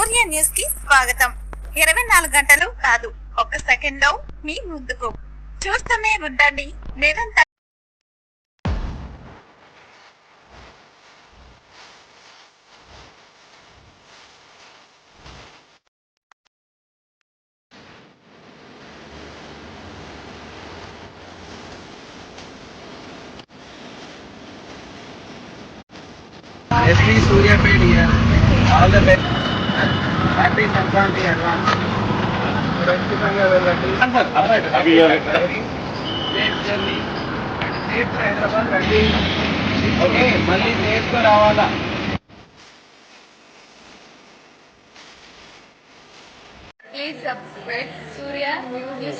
సూర్య న్యూస్కి స్వాగతం. ఇరవై నాలుగు గంటలు కాదు ఒక్క సెకండ్లో మీ ముందుకు. చూస్తూనే ఉండండి నిరంతరం SV Suryapet all the best happy Sankranti advance ఖచ్చితంగా వెళ్ళండి సేఫ్ జర్నీ సేఫ్ హైదరాబాద్ రండి ఓకే మళ్ళీ సేఫ్గా రావాలా Please subscribe Surya News.